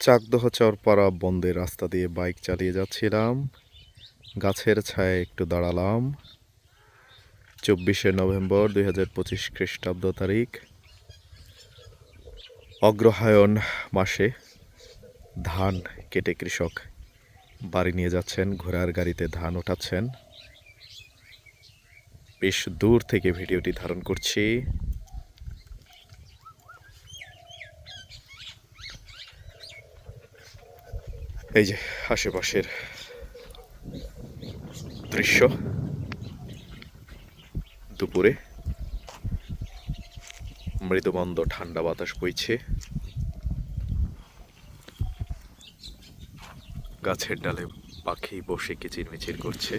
চাকদহ চরপাড়া বন্ধের রাস্তা দিয়ে বাইক চালিয়ে যাচ্ছিলাম। গাছের ছায়ায় একটু দাঁড়ালাম। চব্বিশে নভেম্বর দুই হাজার পঁচিশ খ্রিস্টাব্দ তারিখ। অগ্রহায়ণ মাসে ধান কেটে কৃষক বাড়ি নিয়ে যাচ্ছেন, ঘোড়ার গাড়িতে ধান ওঠাচ্ছেন। বেশ দূর থেকে ভিডিওটি ধারণ করছি। এই যে আশেপাশের দৃশ্য। দুপুরে মৃদুমন্দ ঠান্ডা বাতাস বইছে। গাছের ডালে পাখি বসে কিচিরমিচির করছে।